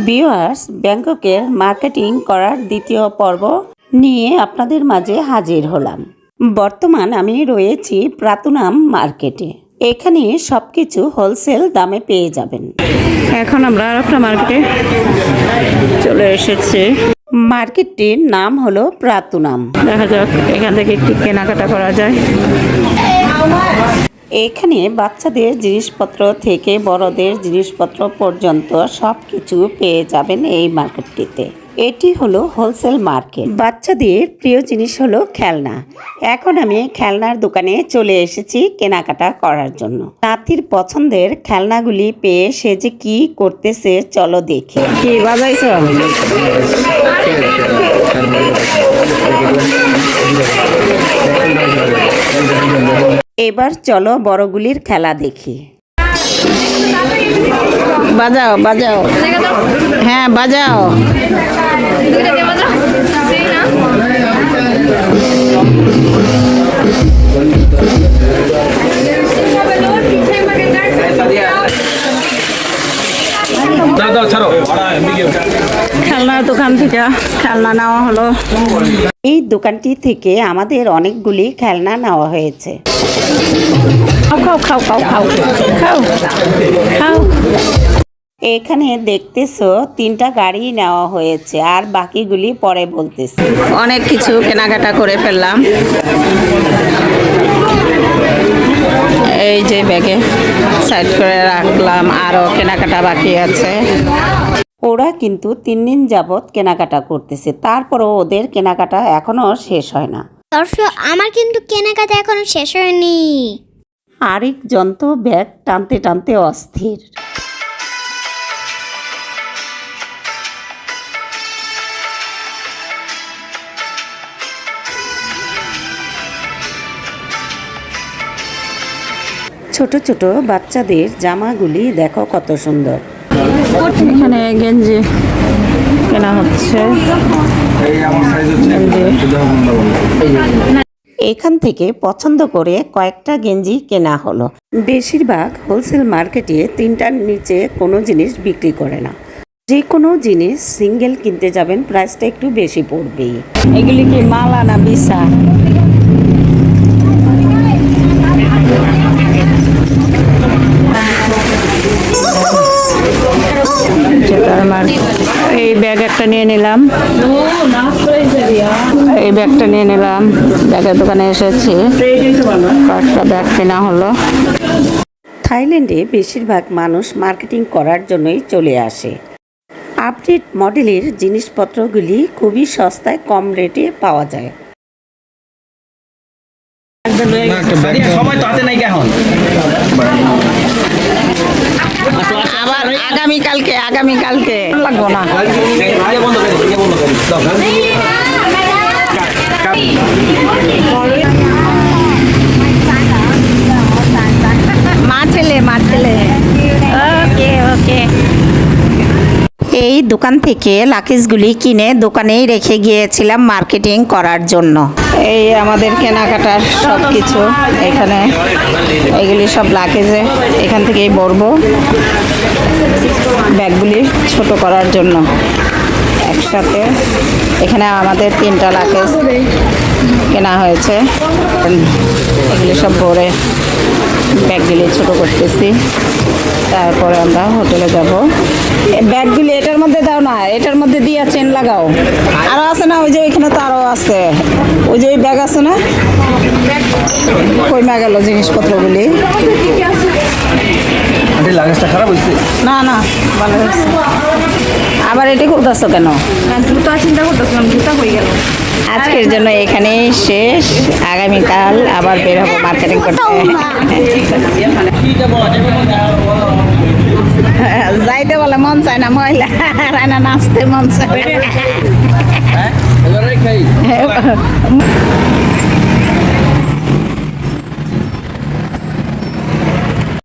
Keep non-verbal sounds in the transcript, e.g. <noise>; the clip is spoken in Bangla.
ভিউয়ার্স ব্যাংককের মার্কেটিং করার দ্বিতীয় পর্ব নিয়ে আপনাদের মাঝে হাজির হলাম। বর্তমান আমি রয়েছি প্রাতুনাম মার্কেটে। এখানে সব কিছু হোলসেল দামে পেয়ে যাবেন। এখন আমরা আরেকটা মার্কেটে চলে এসেছি। মার্কেটটির নাম হলো প্রাতুনাম। দেখা যাক এখান থেকে কি কেনাকাটা করা যায়। এখানে বাচ্চাদের জিনিসপত্র থেকে বড়দের জিনিসপত্র পর্যন্ত সব কিছু পেয়ে যাবেন এই মার্কেটটিতে। এটি হলো হোলসেল মার্কেট। বাচ্চাদের প্রিয় জিনিস হলো খেলনা। এখন আমি খেলনার দোকানে চলে এসেছি কেনাকাটা করার জন্য। নাতির পছন্দের খেলনাগুলি পেয়ে সে যে কি করতেছে চলো দেখি। কি বাজাইছ? এবার চলো বড়গুলির খেলা দেখি। বাজাও বাজাও। হ্যাঁ বাজাও। দাও দাও ছাড়ো। খেলনার দোকান থেকে খেলনা নেওয়া হলো। এই দোকানটি থেকে আমাদের অনেকগুলি খেলনা নেওয়া হয়েছে। খাও খাও খাও খাও খাও খাও এখানে দেখতেছো তিনটা গাড়ি নেওয়া হয়েছে আর বাকিগুলি পরে বলতেছে। অনেক কিছু কেনাকাটা করে ফেললাম। এই যে ব্যাগে সাইড করে রাখলাম আরও কেনাকাটা বাকি আছে। ওরা কিন্তু তিন দিন যাবৎ কেনাকাটা করতেছে। তারপরও ওদের কেনাকাটা এখনও শেষ হয় না। দর্শক আমার কিন্তু কেনাকাটা এখনও শেষ হয়নি। আরেকজন তো ব্যাগ টানতে টানতে অস্থির। ছোট ছোট বাচ্চাদের জামাগুলি দেখো কত সুন্দর। এখানে গেঞ্জি কেনা হচ্ছে। এই আমার সাইজ হচ্ছে এখান থেকে পছন্দ করে কয়েকটা গেঞ্জি কেনা হলো। বেশিরভাগ হোলসেল মার্কেটে তিনটার নিচে কোনো জিনিস বিক্রি করে না। যে কোনো জিনিস সিঙ্গেল কিনতে যাবেন প্রাইসটা একটু বেশি পড়বেই। এগুলি কি মালা না বিসা নিয়ে নিলাম। এই ব্যাগটা নিয়ে নিলাম। ব্যাগের দোকানে এসেছি। কয়েকটা ব্যাগ কেনা হলো। থাইল্যান্ডে বেশিরভাগ মানুষ মার্কেটিং করার জন্যই চলে আসে। আপডেট মডেলের জিনিসপত্রগুলি খুবই সস্তায় কম রেটে পাওয়া যায়। সময় তো হাতে নাই এখন? আবার আগামী কালকে আগামী কালকে। লাগবো না। বন্ধ এই দোকান থেকে লাকিজগুলি কিনে দোকানেই রেখে গিয়েছিলাম মার্কেটিং করার জন্য। এই আমাদের কেনাকাটার সব কিছু এখানে। এগুলি সব লাগেজে এখান থেকেই ভরবো ব্যাগগুলি ছোট করার জন্য। একসাথে। এখানে আমাদের তিনটা লাকেজ কেনা হয়েছে। এগুলি সব ভরে ব্যাগগুলি ছোট করতেছি। তারপরে আমরা হোটেলে যাব। ব্যাগগুলি এটার মধ্যে দাও না এটার মধ্যে দিয়ে চেন লাগাও। আরও আছে না? ওই যে ওইখানে তো আরও আছে। ওই যে ওই ব্যাগ আছে না? কইমা গেল জিনিসপত্রগুলি। লাগেজটা খারাপ হয়েছে। না না ভালো হয়েছে। আবার এটি করতেছো কেন? জুতা চিন্তা করতেছিলাম জুতা হয়ে গেল। আজকের জন্য এখানে শেষ। আগামীকাল আবার বের হব মার্কেটিং করতে। <laughs> যাইতে বলে মন চায় না মহিলা রায়না নাচতে মন চায় খাই।